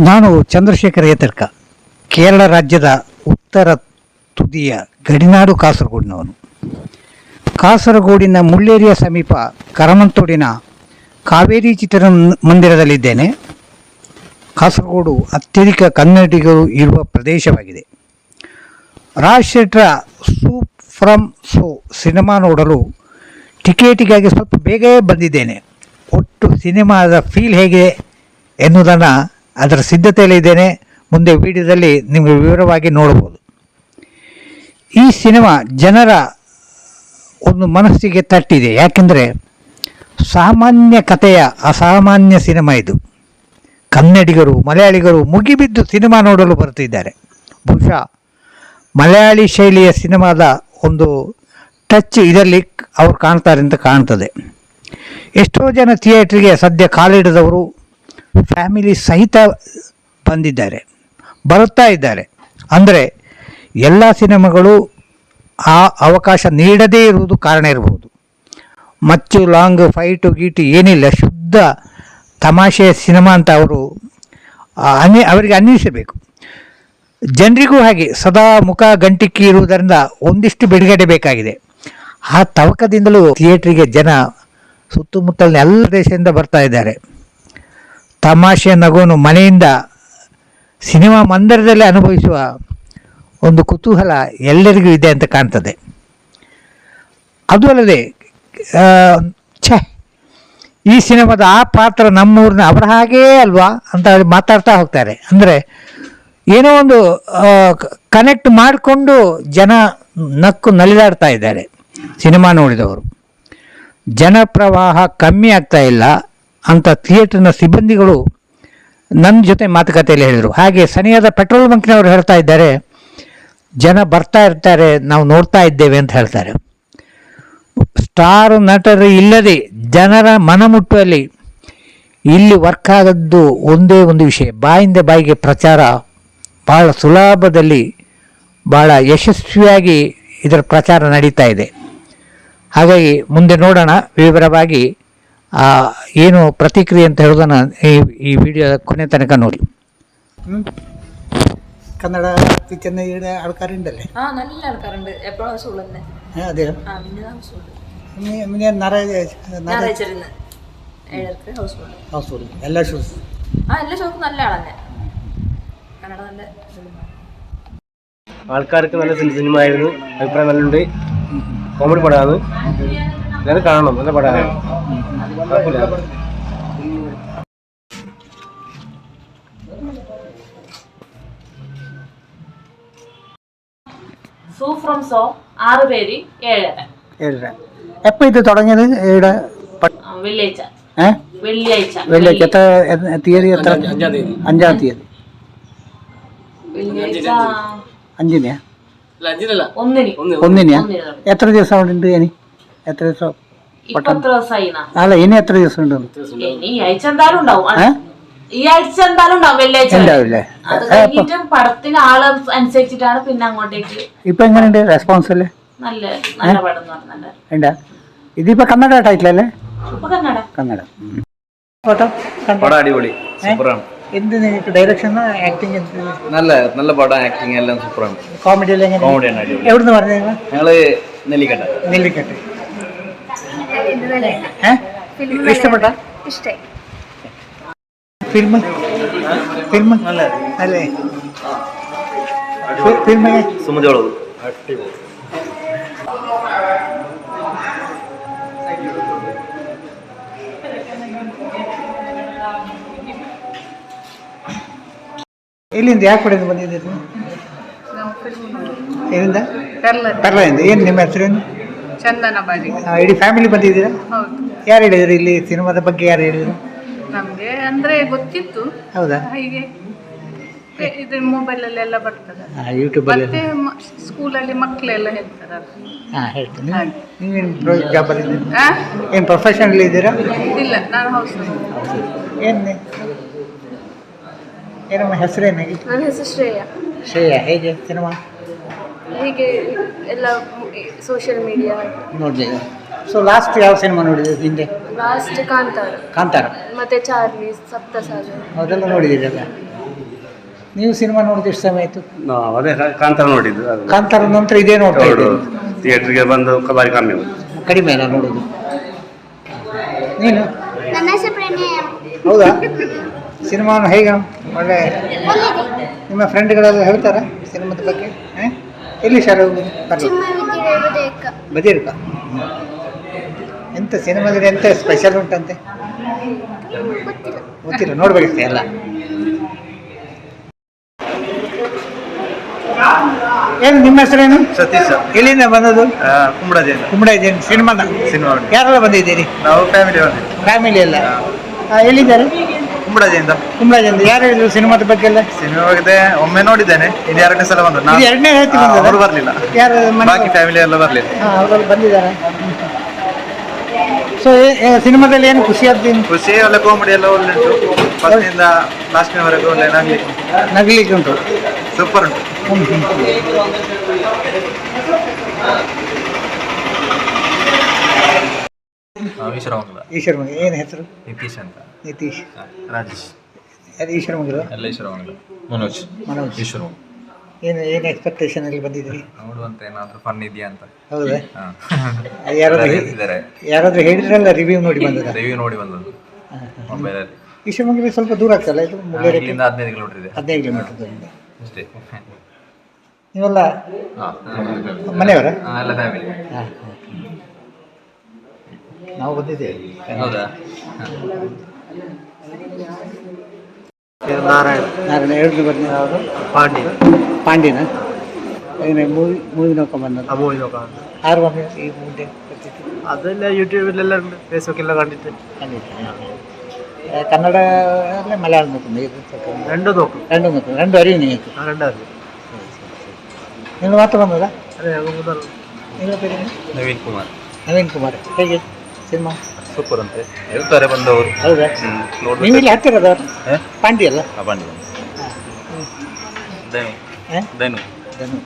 ನಾನು ಚಂದ್ರಶೇಖರ ಏತರ್ಕ, ಕೇರಳ ರಾಜ್ಯದ ಉತ್ತರ ತುದಿಯ ಗಡಿನಾಡು ಕಾಸರಗೋಡಿನವನು. ಕಾಸರಗೋಡಿನ ಮುಳ್ಳೇರಿಯ ಸಮೀಪ ಕರಮಂತೋಡಿನ ಕಾವೇರಿ ಚಿತ್ರ ಮಂದಿರದಲ್ಲಿದ್ದೇನೆ. ಕಾಸರಗೋಡು ಅತ್ಯಧಿಕ ಕನ್ನಡಿಗರು ಇರುವ ಪ್ರದೇಶವಾಗಿದೆ. ರಾಜ್ ಶೆಟ್ರ ಸೂಪ್ ಫ್ರಮ್ ಸೋ ಸಿನಿಮಾ ನೋಡಲು ಟಿಕೆಟಿಗಾಗಿ ಸ್ವಲ್ಪ ಬೇಗ ಬಂದಿದ್ದೇನೆ. ಒಟ್ಟು ಸಿನಿಮಾದ ಫೀಲ್ ಹೇಗೆ ಎನ್ನುವುದನ್ನು ಅದರ ಸಿದ್ಧತೆಯಲ್ಲಿದ್ದೇನೆ ಮುಂದೆ ವಿಡಿಯೋದಲ್ಲಿ ನಿಮಗೆ ವಿವರವಾಗಿ ನೋಡಬಹುದು. ಈ ಸಿನಿಮಾ ಜನರ ಒಂದು ಮನಸ್ಸಿಗೆ ತಟ್ಟಿದೆ. ಯಾಕೆಂದರೆ ಸಾಮಾನ್ಯ ಕಥೆಯ ಅಸಾಮಾನ್ಯ ಸಿನಿಮಾ ಇದು. ಕನ್ನಡಿಗರು, ಮಲಯಾಳಿಗರು ಮುಗಿಬಿದ್ದು ಸಿನಿಮಾ ನೋಡಲು ಬರ್ತಿದ್ದಾರೆ. ಬಹುಶಃ ಮಲಯಾಳಿ ಶೈಲಿಯ ಸಿನಿಮಾದ ಒಂದು ಟಚ್ ಇದರಲ್ಲಿ ಅವ್ರು ಕಾಣ್ತಾರೆ ಅಂತ ಕಾಣ್ತದೆ. ಎಷ್ಟೋ ಜನ ಥಿಯೇಟ್ರಿಗೆ ಸದ್ಯ ಕಾಲಿಡದವರು ಫ್ಯಾಮಿಲಿ ಸಹಿತ ಬಂದಿದ್ದಾರೆ ಬರುತ್ತಾ ಇದ್ದಾರೆ. ಅಂದರೆ ಎಲ್ಲ ಸಿನಿಮಾಗಳು ಆ ಅವಕಾಶ ನೀಡದೇ ಇರುವುದು ಕಾರಣ ಇರಬಹುದು ಮಚ್ಚು ಲಾಂಗ್ ಫೈಟು ಗೀಟು ಏನಿಲ್ಲ ಶುದ್ಧ ತಮಾಷೆಯ ಸಿನಿಮಾ ಅಂತ ಅವರು ಆ, ಅನ್ನಿ ಅವರಿಗೆ ಅನ್ನಿಸಬೇಕು. ಜನರಿಗೂ ಹಾಗೆ ಸದಾ ಮುಖ ಗಂಟಿಕ್ಕಿ ಇರುವುದರಿಂದ ಒಂದಿಷ್ಟು ಬಿಡುಗಡೆ ಬೇಕಾಗಿದೆ. ಆ ತವಕದಿಂದಲೂ ಥಿಯೇಟ್ರಿಗೆ ಜನ ಸುತ್ತಮುತ್ತಲಿನ ಎಲ್ಲ ದೇಶದಿಂದ ಬರ್ತಾ ಇದ್ದಾರೆ. ತಮಾಷೆ ನಗುವನ್ನು ಮನೆಯಿಂದ ಸಿನಿಮಾ ಮಂದಿರದಲ್ಲಿ ಅನುಭವಿಸುವ ಒಂದು ಕುತೂಹಲ ಎಲ್ಲರಿಗೂ ಇದೆ ಅಂತ ಕಾಣ್ತದೆ. ಅದು ಅಲ್ಲದೆ ಛ, ಈ ಸಿನಿಮಾದ ಆ ಪಾತ್ರ ನಮ್ಮೂರಿನ ಅವರ ಹಾಗೇ ಅಲ್ವಾ ಅಂತ ಮಾತಾಡ್ತಾ ಹೋಗ್ತಾರೆ. ಅಂದರೆ ಏನೋ ಒಂದು ಕನೆಕ್ಟ್ ಮಾಡಿಕೊಂಡು ಜನ ನಕ್ಕು ನಲಿದಾಡ್ತಾ ಇದ್ದಾರೆ. ಸಿನಿಮಾ ನೋಡಿದವರು. ಜನಪ್ರವಾಹ ಕಮ್ಮಿ ಆಗ್ತಾ ಇಲ್ಲ. ಅಂತ ಥಿಯೇಟರ್ನ ಸಿಬ್ಬಂದಿಗಳು ನನ್ನ ಜೊತೆ ಮಾತುಕತೆಯಲ್ಲಿ ಹೇಳಿದರು. ಹಾಗೆ ಸನಿಯಾದ ಪೆಟ್ರೋಲ್ ಬಂಕ್ನವರು ಹೇಳ್ತಾ ಇದ್ದಾರೆ, ಜನ ಬರ್ತಾ ಇರ್ತಾರೆ, ನಾವು ನೋಡ್ತಾ ಇದ್ದೇವೆ ಅಂತ ಹೇಳ್ತಾರೆ. ಸ್ಟಾರ್ ನಟರು ಇಲ್ಲದೆ ಜನರ ಮನ ಮುಟ್ಟುವಲ್ಲಿ ಇಲ್ಲಿ ವರ್ಕ್ ಆದದ್ದು ಒಂದೇ ಒಂದು ವಿಷಯ. ಬಾಯಿಂದ ಬಾಯಿಗೆ ಪ್ರಚಾರ ಭಾಳ ಸುಲಭದಲ್ಲಿ ಭಾಳ ಯಶಸ್ವಿಯಾಗಿ ಇದರ ಪ್ರಚಾರ ನಡೀತಾ ಇದೆ. ಹಾಗಾಗಿ ಮುಂದೆ ನೋಡೋಣ. ವಿವರವಾಗಿ ಏನು ಪ್ರತಿಕ್ರಿಯೆ ಅಂತ ಹೇಳೋದನ್ನು ಈ ಈ ವಿಡಿಯೋ ಕೊನೆ ತನಕ ನೋಡಿ കന്നഡ ചെന്നൈയുടെ ആൾക്കാരുണ്ടല്ലേ ആ നല്ല ആൾക്കാരുണ്ട് എപ്പോഴും ഹൗസ്ഫുൾ തന്നെ അതെ ആ പിന്നെ ഹൗസ്ഫുൾ ഞായറാഴ്ച ഞായറാഴ്ച ഇരുന്ന് ഏഴരക്ക് ഹൗസ്ഫുൾ ഹൗസ് എല്ലാ ഷൂസ് ആ എല്ലാ ഷോക്കും നല്ല ആളന്നെ കന്നഡ നല്ല ഫിലിമാണ്. ആൾക്കാർക്ക് നല്ല സിനി- സിനിമ ആയിരുന്നു അഭിപ്രായം നല്ലുണ്ട് കോമഡി പടമാണ് എല്ലാവരും കാണണം നല്ല പടമാണ്. സൂ ഫ്രം സോ ആറ് പേര് ഏഴര ഏഴര എപ്പോൾ ഇത് തുടങ്ങിയത്? ഇവിടെ വെള്ളിയാഴ്ച. ഏ? വെള്ളിയാഴ്ച. വെള്ളിയാഴ്ച. എത്ര തീയതി എത്ര? അഞ്ചാം തീയതി. അഞ്ചിനെയാ ഒന്നിനെയാ എത്ര ദിവസം അവിടെ ഉണ്ട് ഇനി? എത്ര ദിവസം? അല്ല ഇനി എത്ര ദിവസം ഉണ്ട് ഈ ആഴ്ച എന്തായാലും ഉണ്ടാവും. ഏ? ഈ ആഴ്ച എന്തായാലും വെള്ളിയാഴ്ച ഉണ്ടാവില്ലേ? അത് കഴിഞ്ഞിട്ട് പടത്തിന് ആൾ അനുസരിച്ചിട്ടാണ് പിന്നെ അങ്ങോട്ടേക്ക് ഇപ്പൊ എങ്ങനെയുണ്ട് റെസ്പോൺസ് അല്ലേ നല്ല നല്ല പടം എന്ന് ഇതിപ്പോ കന്നഡ ടൈറ്റിൽ അല്ലേ? കന്നഡ. കന്നഡ. പടം അടിപൊളി. സൂപ്പറാണ്. എന്ത് നിങ്ങൾക്ക് ഡയറക്ഷൻ ആക്ടിങ് നല്ല നല്ല പടം ആക്ടിങ് എല്ലാം സൂപ്പറാണ്. കോമഡി കോമഡിയാണ് എവിടുന്ന് പറഞ്ഞു ഞങ്ങൾ നെല്ലിക്കട്ട. നെല്ലിക്കട്ട്. ಇಷ್ಟಪಟ್ಟ ಇಷ್ಟೇ ಫಿಲ್ಮ್ ಫಿಲ್ಮ್ ಅಲ್ಲ. ಫಿಲ್ಮ್ ಸುಮ್ಮನೆ ಹೇಳೋದು. ಇಲ್ಲಿಂದ ಯಾಕೆ ಹೊಡೆದು ಬಂದಿದ್ದೀರಿ ಎಲ್ಲಿಂದ? ಪರ್ಲ ಏನು ನಿಮ್ಮ ಹೆಸರೇನು? ಚಂದನ ಬಾರಿ. ಆ, ಇಡೀ ಫ್ಯಾಮಿಲಿ ಬಂದಿದ್ದೀರಾ? ಹೌದು. ಯಾರು ಹೇಳಿದ್ರು ಇಲ್ಲಿ ಸಿನಿಮಾದ ಬಗ್ಗೆ ಯಾರು ಹೇಳಿದ್ರು? ನಮಗೆ ಅಂದ್ರೆ ಗೊತ್ತಿತ್ತು. ಹೌದಾ? ಹೀಗೆ ಇದು ಮೊಬೈಲ್ ಅಲ್ಲಿ ಎಲ್ಲ ಬರ್ತದೆ. ಯೂಟ್ಯೂಬಲ್ಲಿ ಮತ್ತೆ ಮ- ಸ್ಕೂಲಲ್ಲಿ ಮಕ್ಕಳೆಲ್ಲ ಹೇಳ್ತಾರಲ್ಲ. ಹಾಂ ಹೇಳ್ತೀನಿ. ನೀವೇನು ಜಾಬಲ್ಲಿ ಇದ್ದೀರಿ? ಆ? ಏನು ಪ್ರೊಫೆಷನಲ್ ಇದ್ದೀರಾ? ಇಲ್ಲ ನಾನು ಹೌಸ್ ಏನು ಏನಮ್ಮ ಹೆಸರೇನಾಗಿ ನನ್ನ ಹೆಸರು ಶ್ರೇಯ. ಶ್ರೇಯ ಹೇಗೆ ಸಿನಿಮಾ? ಹೀಗೆ ಎಲ್ಲ ಸೋಷಿಯಲ್ ಮೀಡಿಯಾ ನೋಡಿದೆ ಸೊ ಲಾಸ್ಟ್ ಯಾವ ಸಿನಿಮಾ ನೋಡಿದ್ರಿ ಹಿಂದೆ? ಲಾಸ್ಟ್ ಕಾಂತಾರ. ಕಾಂತಾರ. ಮತ್ತೆ ಚಾರ್ಲಿ ಸಪ್ತಸಾಗರ. ಅದೆಲ್ಲ ನೋಡಿದ್ದೀರಲ್ಲ? ನೀವು ಸಿನಿಮಾ ನೋಡಿದ ಎಷ್ಟು ಸಮಯ ಆಯಿತು? ನಾವು ಅದೇ ಕಾಂತಾರ ನೋಡಿದ್ದು. ಅದು ಕಾಂತಾರ ನಂತರ ಇದೇ ನೋಡ್ತಾ ಇದ್ದೀನಿ ಥಿಯೇಟ್ರಿಗೆ ಬಂದು ಕಬಾರಿ ಬಾರಿ ಕಮ್ಮಿ ಕಡಿಮೆ ಅಲ್ಲ ನೋಡೋದು. ನೀನು? ನನ್ನ ಹೆಸರು ಪ್ರಣಯ. ಹೌದಾ? ಸಿನಿಮಾ ಹೇಗೆ? ಒಳ್ಳೆ ನಿಮ್ಮ ಫ್ರೆಂಡ್ಗಳೆಲ್ಲ ಹೇಳ್ತಾರ ಸಿನಿಮಾದ ಬಗ್ಗೆ? ಹ? ಎಲ್ಲಿ ಸರ್ ಬರಲಿ. ಚಿಮ್ಮ ವಿದ್ಯಾಲಯ ಬದಿರ್ಕ ಎಂತ ಸಿನಿಮಾದಲ್ಲಿ ಎಂತ ಸ್ಪೆಷಲ್ ಉಂಟಂತೆ? ಗೊತ್ತಿಲ್ಲ. ನೋಡ್ಬೇಕಿತ್ತೆ ಎಲ್ಲ. ಏನು ನಿಮ್ಮ ಹೆಸರೇನು? ಸತೀಶ್ ಎಲ್ಲಿಂದ ಬಂದದ್ದು? ಕುಂಬಳದಿಂದ ಕುಂಬಳಾಜನ್ ಸಿನಿಮಾದ? ಸಿನಿಮಾ ಯಾರೆಲ್ಲ ಬಂದಿದ್ದೀರಿ? ನಾವು ಫ್ಯಾಮಿಲಿ ಫ್ಯಾಮಿಲಿ ಎಲ್ಲ. ಆ, ಎಲ್ಲಿದ್ದಾರೆ? ಕುಂಬಳದಿಂದ ಕುಂಬಳಜಿಯಿಂದ. ಯಾರು ಹೇಳಿದ್ರು ಸಿನಿಮಾದ ಬಗ್ಗೆ ಎಲ್ಲ? ಸಿನಿಮಾ ಬಗ್ಗೆ ಒಮ್ಮೆ ನೋಡಿದ್ದೇನೆ. ಇನ್ನು ಎರಡನೇ ಸಲ ಬಂದು. ಇದು ಎರಡನೇ ಹೇಳ್ತಿ ಬಂದದ್ದಾ? ಅವರು ಬರಲಿಲ್ಲ. ಯಾರು ಮನೆ ಬಾಕಿ ಫ್ಯಾಮಿಲಿ ಎಲ್ಲ ಬರಲಿಲ್ಲ. ಹಾಂ ಅವರಲ್ಲಿ ಬಂದಿದ್ದಾರೆ. ಸೊ ಸಿನಿಮಾದಲ್ಲಿ ಏನು ಖುಷಿ ಆಗ್ತೀನಿ ಖುಷಿ ಒಳ್ಳೆ ಕಾಮಿಡಿ ಎಲ್ಲ ಒಳ್ಳೆ ಉಂಟು. ಫಸ್ಟ್ನಿಂದ ಲಾಸ್ಟ್ನವರೆಗೂ ಒಳ್ಳೆ ನಗ್ಲಿ ನಗಲಿಕ್ಕೆ ಉಂಟು. ಸೂಪರ್ ಉಂಟು. ಈಶ್ವರ ಈಶ್ವರ ಮಗ ಏನು ಹೆಸರು? ನಿತೀಶ್ ಅಂತ. ನಿತೀಶ್. ರಾಜೇಶ್. ಅದು ಈಶ್ವರ ಮಗರು ಎಲ್ಲ ಈಶ್ವರ ಮಂಗಲ ಮನೋಜ್. ಮನೋಜ್. ಈಶ್ವರ ಏನು ಏನು ಎಕ್ಸ್ಪೆಕ್ಟೇಷನ್ ಅಲ್ಲಿ ಬಂದಿದ್ರಿ ನೋಡುವಂತ ಏನಾದ್ರೂ ಫನ್ ಇದೆಯಾ ಅಂತ. ಹೌದಾ? ಹಾ. ಯಾರಾದ್ರೂ ಇದ್ದಾರೆ ಯಾರಾದ್ರೂ ಹೇಳಿದ್ರಲ್ಲ ರಿವ್ಯೂ ನೋಡಿ ಬಂದದ ರಿವ್ಯೂ ನೋಡಿ ಬಂದದ್ದು. ಮೊಬೈಲಲ್ಲಿ ಈಶ್ವರ ಮಂಗಲ ಸ್ವಲ್ಪ ದೂರ ಆಗ್ತಲ್ಲ ಇದು ಮುಳ್ಳೇರಿ ಇಲ್ಲಿಂದ ಹದಿನೈದು ಕಿಲೋಮೀಟರ್ ಇದೆ. ಹದಿನೈದು ಕಿಲೋಮೀಟರ್ ದೂರದಿಂದ. ಅಷ್ಟೇ. ನೀವೆಲ್ಲ ಹಾ. ಮನೆಯವರ? ಹಾಂ ಎಲ್ಲ ಫ್ಯಾಮಿಲಿ ಹಾಂ ನಾವು ಬಂದಿದ್ದೇವೆ. ಹೌದಾ? ನಾರಾಯಣ ಎರಡು ಬಂದ ಅವರು ಪಾಂಡಿ ಪಾಂಡಿನ ಏನು ಮೂವಿ ಮೂವಿ ನೋಡ್ಕೊಂಡ್ ಅಮೋಲ್ ಲೋಕ ಆರು ಬಂದು ಈ ಮುಂದೆ ಬರ್ತಿತ್ತು ಅದೆಲ್ಲ ಯೂಟ್ಯೂಬಲ್ಲೆಲ್ಲ ಫೇಸ್ಬುಕ್ ಎಲ್ಲ ಕಂಡಿದ್ದೆ ಕನ್ನಡ ಅಲ್ಲೇ ಮಲಯಾಳಂ ನೋಡ್ಕೊಂಡು ಇದು ಸ್ವಲ್ಪ രണ്ട് നോക്കും രണ്ട് നോക്കും രണ്ടും അറിയും നിങ്ങൾക്ക് ആ രണ്ടാമത് നിങ്ങൾ മാത്രം വന്നതാ അതെ ഞങ്ങൾ മൂന്നാറ് നിങ്ങളുടെ പേര് ನವೀನ್ ಕುಮಾರ್ ನವೀನ್ ಕುಮಾರ್ ಹೇಗೆ ಸಿನಿಮಾ ಸೂಪರ್ ಅಂತೆ. ಹೇಳ್ತಾರೆ ಬಂದವರು. ಹೌದಾ? ನೀವು ಇಲ್ಲಿ? ಪಾಂಡಿ ಅಲ್ಲ? ಹಾಂ ಬನ್ನಿ ಧನು. ಧನು. ಧನು.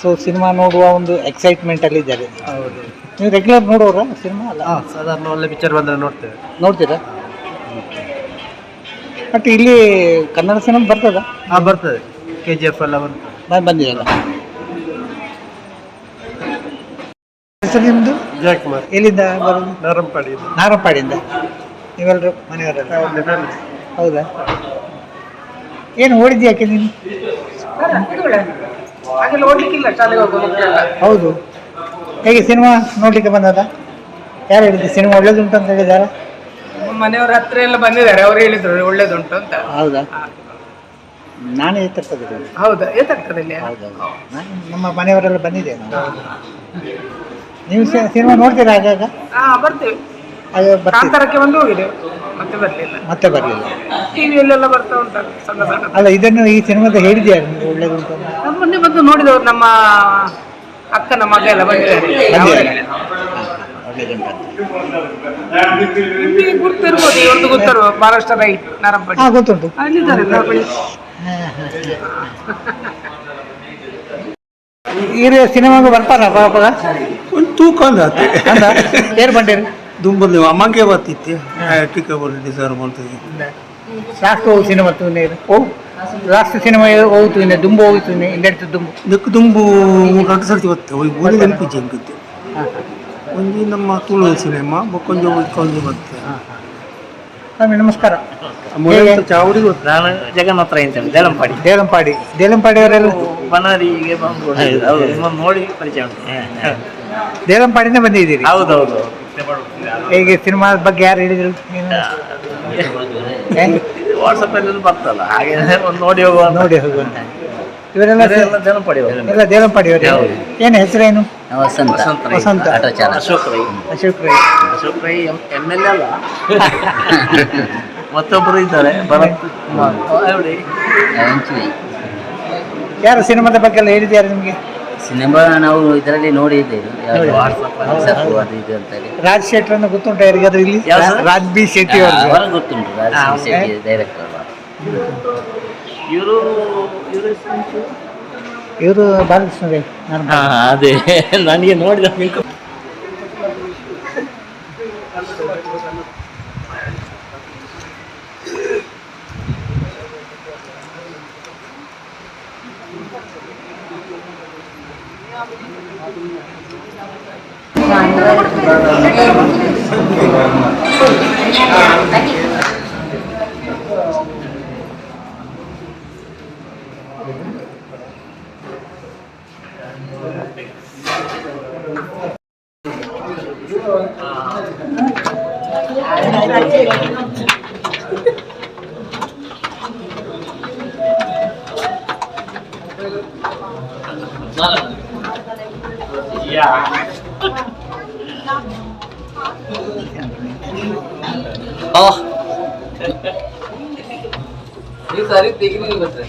ಸೊ ಸಿನಿಮಾ ನೋಡುವ ಒಂದು ಎಕ್ಸೈಟ್ಮೆಂಟ್ ಅಲ್ಲಿ ಇದ್ದಾರೆ. ಹೌದು. ನೀವು ರೆಗ್ಯುಲರ್ ನೋಡೋರ ಸಿನಿಮಾ ಅಲ್ಲ? ಹಾಂ ಸಾಧಾರಣ ಒಳ್ಳೆ ಪಿಕ್ಚರ್ ಬಂದರೆ ನೋಡ್ತೇವೆ. ನೋಡ್ತೀರಾ? ಬಟ್ ಇಲ್ಲಿ ಕನ್ನಡ ಸಿನಿಮಾ ಬರ್ತದ? ಹಾಂ ಬರ್ತದೆ. ಕೆ ಜಿ ಎಫ್ ಎಲ್ಲ ಬರ್ತದೆ. ಹೆಸರು ನಿಮ್ಮದು ಜಯಕುಮಾರ್. ಎಲ್ಲಿಂದ ಬರೋದು? ನಾರಂಪಾಡಿ ನಾರಂಪಾಡಿಯಿಂದ. ನೀವೆಲ್ಲರೂ ಮನೆಯವರೆಲ್ಲ? ಹೌದಾ? ಏನು ಓಡಿದ್ಯಾ ಯಾಕೆ ನೀನು? ಹೌದು. ಹೇಗೆ ಸಿನಿಮಾ ನೋಡ್ಲಿಕ್ಕೆ ಬಂದದ? ಯಾರು ಹೇಳಿದ್ದು? ಸಿನಿಮಾ ಒಳ್ಳೇದುಂಟು ಅಂತ ಹೇಳಿದಾರ? ಮನೆಯವ್ರ ಹತ್ರ ಎಲ್ಲ ಬಂದಿದ್ದಾರೆ. ಅವ್ರು ಹೇಳಿದ್ರು ಒಳ್ಳೇದುಂಟು ಅಂತ. ಹೌದಾ? ನಾನೇ ಎತ್ತರ್ತದೆ ಹೌದಾ? ಏತಾಗ್ತದೆ ಇಲ್ಲಿ ಹೌದೌದು. ನಾನು ನಮ್ಮ ಮನೆಯವರೆಲ್ಲ ಬಂದಿದ್ದೇನೆ. ನೀವು ಸಿನಿಮಾ ನೋಡ್ತೀರಾ ಆಗಾಗ? ಹಾ ಬರ್ತೇವೆ. ಕಾಂತಾರಕ್ಕೆ ಬಂದು ಹೋಗಿದೆ. ಮತ್ತೆ ಬರ್ಲಿಲ್ಲ. ಮತ್ತೆ ಬರಲಿಲ್ಲ. ಟಿವಿಯಲ್ಲೆಲ್ಲ ಬರ್ತಾ ಉಂಟು ಸಣ್ಣ ಸಣ್ಣ. ಅಲ್ಲ ಇದನ್ನು ಈ ಸಿನಿಮಾದ ಹೇಳಿದ್ಯಾರು ನೀವು? ಒಳ್ಳೇದು ಅಂತ? ನಮ್ಮ ಮೊನ್ನೆ ಬಂದು ನೋಡಿದವರು ನಮ್ಮ ಅಕ್ಕನ ಮಗ ಎಲ್ಲ ಬಂದಿದ್ದಾರೆ. ಬಂದಿದ್ದಾರೆ. ಒಳ್ಳೇದುಂಟು ಅಂತ. ನಿಮಗೆ ಗೊತ್ತಿರ್ಬೋದು ಇವ್ರದ್ದು ಗೊತ್ತಿರ್ಬೋದು ಮಹಾರಾಷ್ಟ್ರ ರೈಟ್ ಗೊತ್ತುಂಟು. ಅಲ್ಲಿದ್ದಾರೆ ಇರು ಸಿನಿಮಾಗೆ ಬರ್ತಾರ ಪಾಪ ಒಂದು ತೂಕ ಅಂದಾತೆ ಅಂದ? ಏರ್ ಬಂಡೇರಿ ನೀವು ಅಮ್ಮಂಗೆ ಬರ್ತಿತ್ತೆ ಟಿಕ್ಕ ಬರ್ತಿದ್ದೆ ಸರ್ ಮಾಡ್ತೀವಿ ಲಾಸ್ಟ್ ಹೋಗಿ ಸಿನಿಮಾ ತೂನೆ ಓ. ಲಾಸ್ಟ್ ಸಿನಿಮಾ ಹೋಗ್ತು ಇನ್ನೆ ದುಂಬು ಇನ್ನೆ ಇಂಡೈರೆಕ್ಟ್ ದುಂಬು. ನೆಕ್ ದುಂಬು ಎರಡು ಸರ್ತಿ ಬತ್ತೆ ಹೋಗಿ ಊರಿ ನೆನಪಿಜ್ಜೆ ಅಂಕತ್ತೆ ಒಂದು ನಮ್ಮ ತುಳು ಸಿನಿಮಾ ಬಕ್ಕೊಂದು ಕೊಂಜ ಬತ್ತೆ ಸ್ವಾಮಿ ನಮಸ್ಕಾರ. ಚಾವಡಿ ನಾನು ಜಗನ್ನಾಥ ರೈ ಅಂತೇಳಿ ದೇಲಂಪಾಡಿ ದೇಲಂಪಾಡಿ ದೇಲಂಪಾಡಿ ಅವರೆಲ್ಲ? ಬನಾರಿಗೆ ಬಂದು ನೋಡಿ ಪರಿಚಯ ಉಂಟು. ದೇಲಂಪಾಡಿನೇ ಬಂದಿದ್ದೀರಿ? ಹೌದೌದು. ಈಗ ಸಿನಿಮಾದ ಬಗ್ಗೆ ಯಾರು ಹೇಳಿದ್ರು? ಏನು? ಏ? ವಾಟ್ಸಪ್ ಅಲ್ಲಿ ಬರ್ತಲ್ಲ ಹಾಗೆ ಒಂದು ನೋಡಿ ಹೋಗುವ ನೋಡಿ ಹೋಗುವಂತ ಇವರೆಲ್ಲ ಎಲ್ಲ ಅವರೇ. ಏನು ಹೆಸರೇನು? Vasanta. Vasanta. Ashok Rai. Ashok Rai. Ashok Rai M L A ಅಲ್ಲ. ಮತ್ತೊಬ್ಬರು ಇದ್ದಾರೆ ಭರತ್ ಕುಮಾರ್. ಯಾರು ಸಿನಿಮಾದ ಬಗ್ಗೆ ಎಲ್ಲ ಹೇಳಿದ್ಯಾರು ನಿಮಗೆ? ಸಿನಿಮಾ ನಾವು ಇದರಲ್ಲಿ ನೋಡಿದ್ದೇವೆ. ನೋಡಿ. ವಾಟ್ಸಪ್ ಹೌದು. ಅದು ಇದು ಅಂತ ಹೇಳಿ. ರಾಜ್ ಶೆಟ್ಟರನ್ನು ಗೊತ್ತುಂಟ ಯಾರಿಗಾದ್ರೂ ಇಲ್ಲಿ? ಯಾರು ಸರ್? ರಾಜ್ ಬಿ ಶೆಟ್ಟಿ ಅವರು ಗೊತ್ತುಂಟು. ರಾಜ್ ಹಾ, ಸಿಂಗ್ ಶೆಟ್ಟಿ ಡೈರೆಕ್ಟರ್ ಇವರು ಇವರು ಇವರು ಬಾಲಕೃಷ್ಣ ರೈ ನಾನು ಅದೇ. ನನಗೆ ನೋಡಿದ ಈ ಸಾರಿ ತೆಗಿಲಿ ಬರ್ತದೆ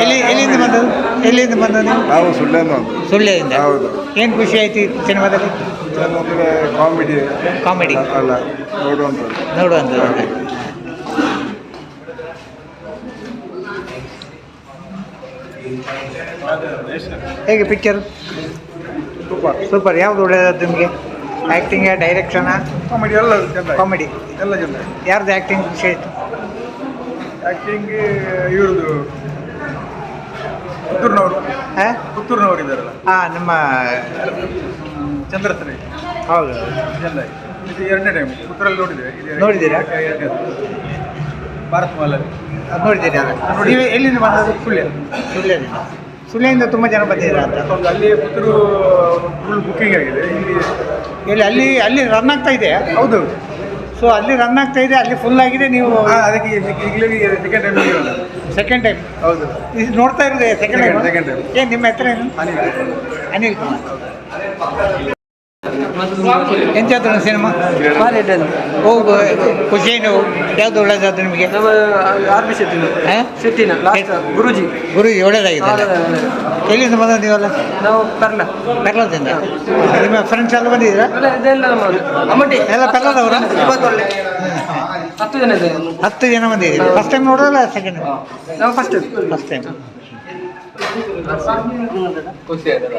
ಎಲ್ಲಿ ಎಲ್ಲಿಂದ ಬಂದದ್ದು? ಎಲ್ಲಿಂದ ಬಂದದ್ದು ನೀವು? ನಾವು ಸುಳ್ಳೆಂದು ಸುಳ್ಳ್ಯದಿಂದ ಹೌದು. ಏನು ಖುಷಿ ಆಯ್ತು ಈ ಸಿನಿಮಾದಲ್ಲಿ? ಅಂದರೆ ಕಾಮಿಡಿ. ಕಾಮಿಡಿ. ಅಲ್ಲ ನೋಡುವಂಥದ್ದು. ನೋಡುವಂತ ಹೇಗೆ ಪಿಕ್ಚರ್ ಸೂಪರ್. ಸೂಪರ್. ಯಾವ್ದು ಒಳ್ಳೆಯದು ನಿಮಗೆ? ಆ್ಯಕ್ಟಿಂಗ ಡೈರೆಕ್ಷನಾ ಕಾಮಿಡಿ ಎಲ್ಲ ಕಾಮಿಡಿ ಎಲ್ಲ ಚೆಂದ ಯಾರ್ದು ಆ್ಯಕ್ಟಿಂಗ್ ಖುಷಿ ಆಯಿತು? ಆ್ಯಕ್ಟಿಂಗ್ ಇವ್ರದ್ದು ಪುತ್ತೂರಿನವರು. ಹಾಂ? ಪುತ್ತೂರಿನವರು ಇದ್ದಾರಲ್ಲ. ಹಾಂ ನಮ್ಮ ಚಂದ್ರಸರಿ ಹೌದು. ಇದು ಎರಡನೇ ಟೈಮ್ ಪುತ್ತೂರಲ್ಲಿ ನೋಡಿದ್ದೇವೆ ನೋಡಿದ್ದೀರಾ? ಭಾರತ್ ಮಾಲಲ್ಲಿ ಅದು ನೋಡಿದ್ದೀರಿ? ಅದು ನೀವು ಎಲ್ಲಿಂದ ಬಂದದ್ದು? ಸುಳ್ಯ. ಸುಳ್ಯದಿಂದ. ಸುಳ್ಯದಿಂದ ತುಂಬ ಜನ ಬಂದಿದ್ದೀರಾ ಅಂತ. ಹೌದು, ಅಲ್ಲಿ ಪುತ್ತೂರು ಫುಲ್ ಬುಕ್ಕಿಂಗ್ ಆಗಿದೆ. ಇಲ್ಲಿ ಎಲ್ಲಿ ಅಲ್ಲಿ ಅಲ್ಲಿ ರನ್ ಆಗ್ತಾ ಇದೆ? ಹೌದೌದು ಸೊ ಅಲ್ಲಿ ರನ್ ಆಗ್ತಾ ಇದೆ ಅಲ್ಲಿ ಫುಲ್ ಆಗಿದೆ ನೀವು ಅದಕ್ಕೆ ಸೆಕೆಂಡ್ ಟೈಮ್ ಸೆಕೆಂಡ್ ಟೈಮ್ ಹೌದು. ಇದು ನೋಡ್ತಾ ಇರೋದೇ ಸೆಕೆಂಡ್ ಟೈಮ್ ಸೆಕೆಂಡ್ ಟೈಮ್ ಏನು ನಿಮ್ಮ ಹೆಸರು ಏನು ಅನಿಲ್. ಅನಿಲ್ ಕುಮಾರ್. ಎಂತ ಸಿನಿಮಾ? ಹೋಗು ಖುಷಿನು ಯಾವುದು ಒಳ್ಳೇದಾದ್ರು ನಿಮಗೆ? ಆರ್ ಬಿ ಶೆಟ್ಟಿನ? ಶೆಟ್ಟಿನ ಲಾಸ್ಟ್ ಗುರುಜಿ. ಗುರುಜಿ ಒಳ್ಳೇದಾಗಿದೆ ಎಲ್ಲಿಂದ ಬಂದ ನೀವಲ್ಲ ನಾವು ಪರ್ಲ. ಪೆರ್ಲದಿಂದ? ನಿಮ್ಮ ಫ್ರೆಂಡ್ಸ್ ಎಲ್ಲ ಬಂದಿದ್ದೀರಾ? ಎಲ್ಲ ಪೆರ್ಲದವರ? ಹತ್ತು ಜನ ಇದೆ ಹತ್ತು ಜನ ಬಂದಿದ್ದೀರಿ. ಫಸ್ಟ್ ಟೈಮ್ ನೋಡೋದಲ್ಲ ಸೆಕೆಂಡ್ ನಾವು ಫಸ್ಟ್ ಫಸ್ಟ್ ಟೈಮ್ ಖುಷಿ ಆಯ್ತಲ್ಲ?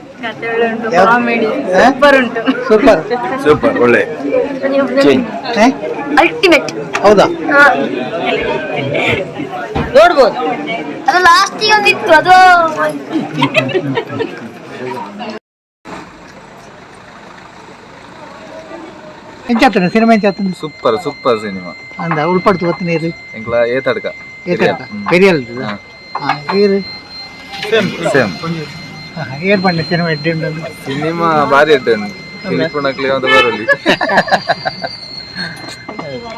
ಸೂಪರ್ ಉಂಟು. ಸೂಪರ್ ಸೂಪರ್ ಒಳ್ಳೆ. ಅಲ್ಟಿಮೇಟ್ ಹೌದಾ? ನೋಡ್ಬೋದು. ಅದು ಲಾಸ್ಟಿಗೆ ಒಂದಿತ್ತು ಅದು. ಎಂಚಾತನ ಸಿನಿಮಾ ಎಂಚಾತನ ಸೂಪರ್ ಸೂಪರ್ ಸಿನಿಮಾ ಅಂದ ಉಳ್ಪಡ್ತು ಗೊತ್ತ ನೀರು. ಎಂಕ್ಲ ಏತಡ್ಕ. ಪೆರಿಯಲ್ ಹಾ. ಸೇಮ್ ಸೇಮ್ ಏರ್ ಬಂಡ ಸಿನಿಮಾ ಎಡ್ಡಿಂಡು ಸಿನಿಮಾ ಭಾರಿ ಇಟ್ಟೇನು ತಿಳಿಪುಣಕ್ಲಿ ಅಂತ ಬರಲಿ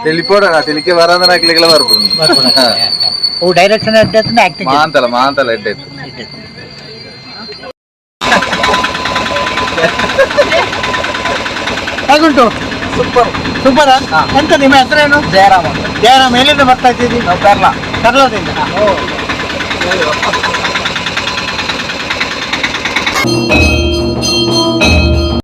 ತಿಳಿಪೋಡ ತಿಳಿಕೆ ಬರೋದನ್ನ ಹಾಕ್ಲಿಕ್ಕೆಲ್ಲ ಬರ್ಬೋದು. ಓ ಡೈರೆಕ್ಷನ್ ಎಡ್ಡಾತನ ಆಕ್ಟಿಂಗ್ ಮಾಂತಲ ಮಾಂತಲ ಎಡ್ಡಾಯ್ತು ಹೇಗುಂಟು? ಸೂಪರ್ ಸೂಪರ್ ಎಂತ ನಿಮ್ಮ ಹೆಸರೇನು? ಜಯರಾಮ ಜಯರಾಮ ಎಲ್ಲಿಂದ ಬರ್ತಾ ಇದ್ದೀರಿ? ಕರ್ಲಾ ಕರ್ಲದಿಂದ ಓ